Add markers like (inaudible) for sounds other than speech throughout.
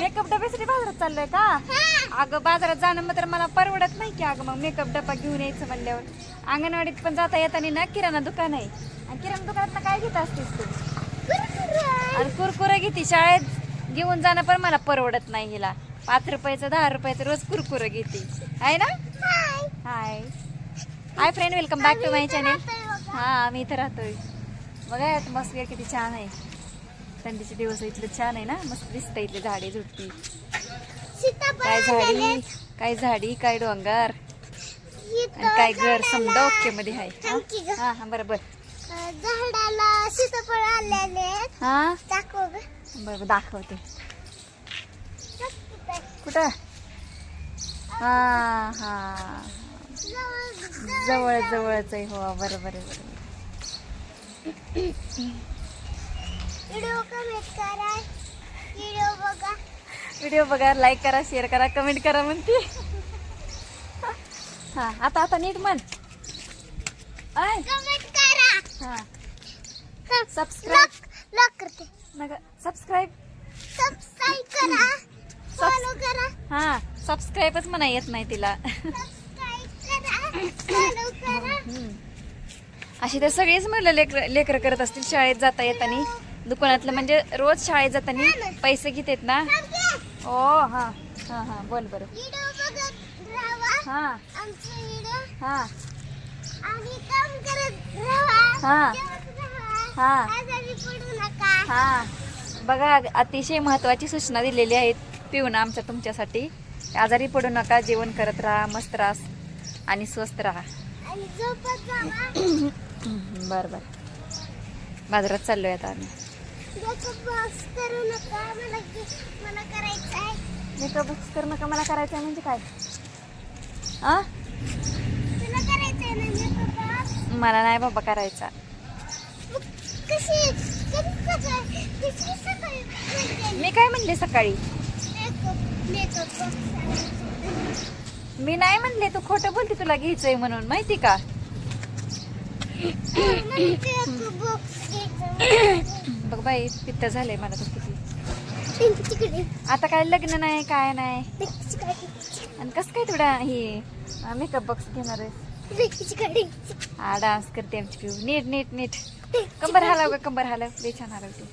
Makeup डब्यासाठी बाजारात चाललोय का? अगं बाजारात जाणं मग तर मला परवडत नाही की अगं मग मेकअप डबा घेऊन यायचं म्हणल्यावर. अंगणवाडीत पण जाता येताना ना किराणा दुकान आहे. आणि किराणा दुकानात काय घेत असतेस तू? आणि कुरकुरे घेते शाळेत. घेऊन जाणं पण मला परवडत नाही हिला. पाच रुपयाचं दहा रुपयाचं रोज कुरकुरे घेते. आहे ना? Hi. Hi friend welcome back to my channel हा मी इथं राहतोय. बघा ॲटमॉस्फिअर किती छान आहे. थंडीचे दिवस इथलं छान आहे ना? मस्त दिसतं इथले झाडे झुडपी. काय झाडी? काय झाडी? काय डोंगर? काय घर? समजा ओके मध्ये आहे हा? हा बरोबर. झाडाला सीताफळ आलेले. हा? दाखव. बरोबर दाखवते. कुठं? हा हा. जवळ- जवळ जवळच आहे. हो बरोबर बरोबर. व्हिडिओ कमेंट करा. व्हिडिओ बघा. लाईक करा शेअर करा कमेंट करा म्हणते. हा आता आता नीट म्हण. आय कमेंट करा. हा. सब- सबस्क्राईब सबस्क्राईब सबस्क्राईब करा. फॉलो करा. हा सबस्क्राईबच म्हणा येत नाही तिला. अशी तर सगळीच लेकर लेकरं करत असतील शाळेत जाता येताना. दुकानातलं म्हणजे रोज शाळेत जाताना पैसे घेतात ना? ओ हा हा हा बोल बरं. हा. हा. हा. हा. हा. बघा अतिशय महत्वाची सूचना दिलेली आहेत पिऊन आमच्या तुमच्यासाठी. आजारी पडू नका जेवण करत राहा मस्त राहा आणि स्वस्त राहा. (coughs) बरं बरं. बाजारात चाललोय आता आम्ही. मेकअप बॉक्स करू नका. मला करायचं आहे म्हणजे काय? आ? मला नाही बाबा करायचा. मी काय म्हणले सकाळी? मी नाही म्हणले तू खोटं बोलते तुला घ्यायचंय म्हणून. माहिती का? बघ बाई पित्त झालंय मला तर किती. आता काय लग्न नाही काय नाही? आणि कसं काय थोडा ही मेकअप बॉक्स घेणार आहे हा डान्स करते आमची पिऊ. नीट नीट नीट. कंबर हलव ग कंबर हलव. लई छान हलवते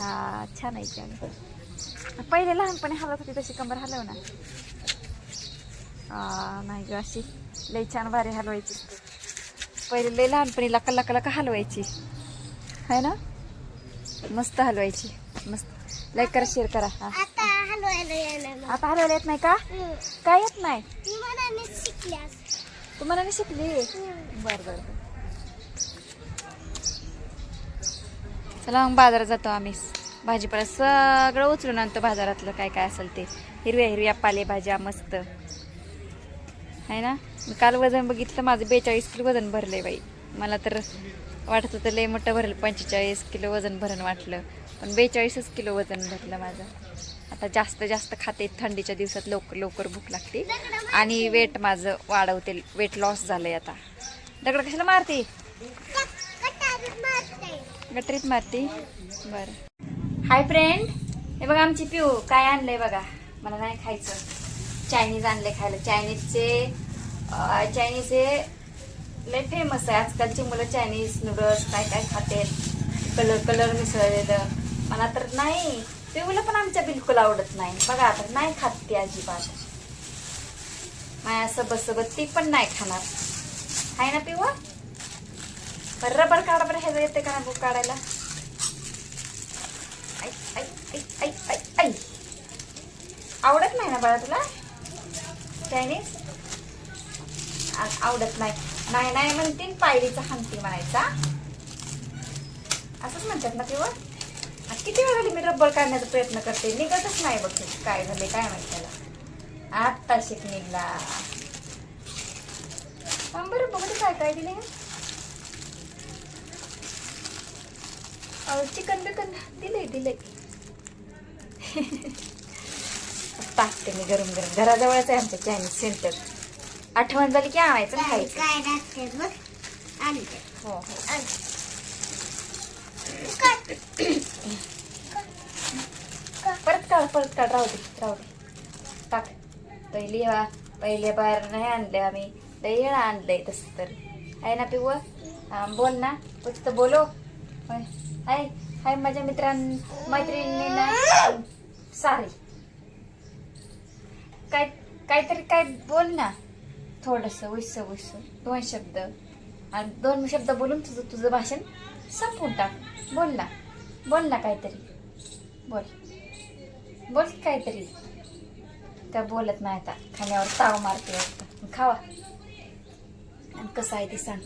हा छान आहे ती पहिले लहानपणी हलवत होती तशी कंबर हलव ना नाही ग अशी लई छान भारी हलवायची. पहिले लहानपणी लका लका लका हलवायची. है ना? मस्त हलवायची. मस्त. लाईक करा शेअर करा. हा. आता हलवायला येत नाही का. काय येत नाही? मी तुम्हाला नाही शिकली? बर बर. चला मग बाजारात जातो आम्ही. भाजीपाला सगळं उचलून आणतो बाजारातलं काय काय असेल ते. हिरव्या हिरव्या पालेभाज्या मस्त. आहे ना? मी काल वजन बघितलं माझं बेचाळीस किलो वजन भरलंय बाई. मला तर वाटत होतं लय मोठं भरलं पंचेचाळीस किलो वजन भरण वाटलं. पण बेचाळीसच किलो वजन भरलं माझं. आता जास्त जास्त खाते थंडीच्या दिवसात लवकर लवकर भूक लागते. आणि वेट माझं वाढवते वेट लॉस झालंय आता. दगड कशाला मारते? मारते गटरीत मारते. बरं. हाय फ्रेंड हे बघा आमची पिऊ काय आणलंय बघा. मला नाही खायचं. चायनीज आणले खायला. चायनीजचे चायनीज हे लय फेमस आहे. आजकालची मुलं चायनीज नूडल्स काय काय खाते. कलर कलर मिसळलेलं. मला तर नाही. पिऊला पण आमच्या बिलकुल आवडत नाही. बघा आता नाही खात ती अजिबात. माझ्यासोबत सोबत ती पण नाही खाणार. आहे ना पिऊ बरं रबर काढा बरं ह्याचं येते का ना बुक काढायला? आई, आई, आई, आई, आई, आई. आवडत नाही ना बाळा तुला? चायनीज आ- आवडत नाही. नाही नाही म्हणते पायरीचा हंती म्हणायचा. असंच म्हणतात ना तेव्हा? किती वेळ झाली मी रबर काढण्याचा प्रयत्न करते? निघतच नाही बघ काय झाले काय माहिती त्याला. आत्ता शिक निघला. थांब बरं बघू काय काय दिले चिकन बिकन दिले दिले (laughs) टाकते मी गरम गरम. घराजवळच आहे आमचं चायनीज सेंटर आठवण झाली की आणायचं खायचं. काय टाकते बघ. आणते. हो हो. परत काढ परत काढ. राहू दे राहू दे. टाक. पहिली हा पहिल्या बाहेर नाही आणले आम्ही. लई वेळा आणलंय तसं तर. आहे ना पिव बोल ना. फक्त बोलो होय. हाय हाय माझ्या मित्रां मैत्रिणींना. सारी. काय काहीतरी काय बोल ना. थोडस उस उस दोन शब्द. आणि दोन शब्द बोलून तुझं तुझं भाषण संपवून टाक. बोल ना. बोल ना काहीतरी. बोल. बोल काहीतरी. काय बोलत नाही आता. खाण्यावर ताव मारते वाटतं. खावा. आणि कसं आहे ते सांग.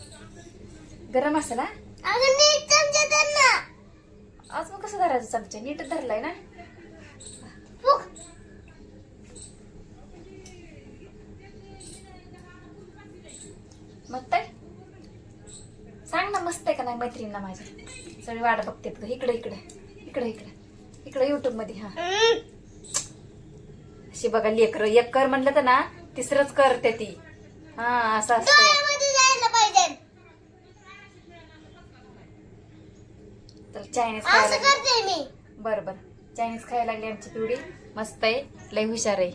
गरम असेल ना. आज मग कसं धरायचं चमचा? नीट धरलाय ना फुक. मस्त आहे सांग ना मस्त आहे का नाही मैत्रिणींना माझ्या सगळी वाट बघतेत ग इकडे इकडे इकडे इकडे इकडे युट्यूबमध्ये हा. अशी बघा लेकर. एक कर म्हणलं तर ना तिसरंच करते ती हा असं असतं. तर चायनीज खायला बरं बरं. चायनीज खायला लागली आमची पिवडी. मस्त आहे. लय हुशार आहे.